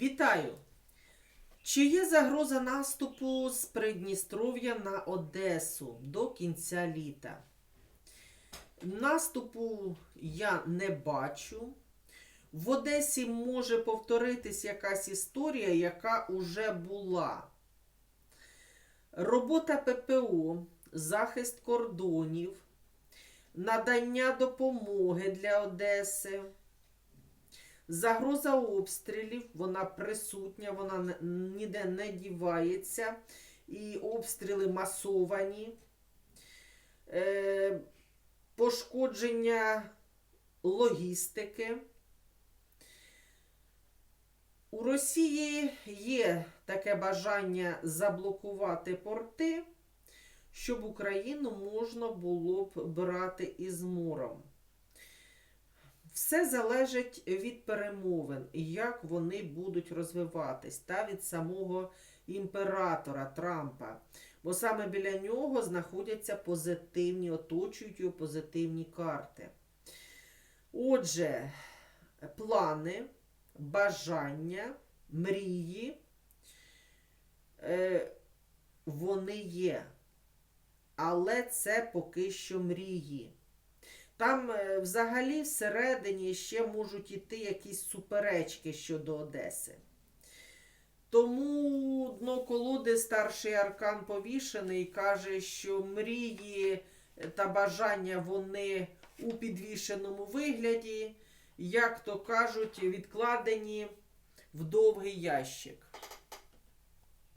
Вітаю! Чи є загроза наступу з Придністров'я на Одесу до кінця літа? Наступу я не бачу. В Одесі може повторитись якась історія, яка уже була. Робота ППО, захист кордонів, надання допомоги для Одеси. Загроза обстрілів, вона присутня, вона ніде не дівається. І обстріли масовані. Е, пошкодження логістики. У Росії є таке бажання заблокувати порти, щоб Україну можна було б брати із морем. Все залежить від перемовин, як вони будуть розвиватись, та від самого імператора Трампа. Бо саме біля нього знаходяться позитивні, оточують його позитивні карти. Отже, плани, бажання, мрії, е, вони є. Але це поки що мрії. Там е, взагалі всередині ще можуть іти якісь суперечки щодо Одеси. Тому дно колоди старший аркан повішений каже, що мрії та бажання вони у підвішеному вигляді, як то кажуть, відкладені в довгий ящик.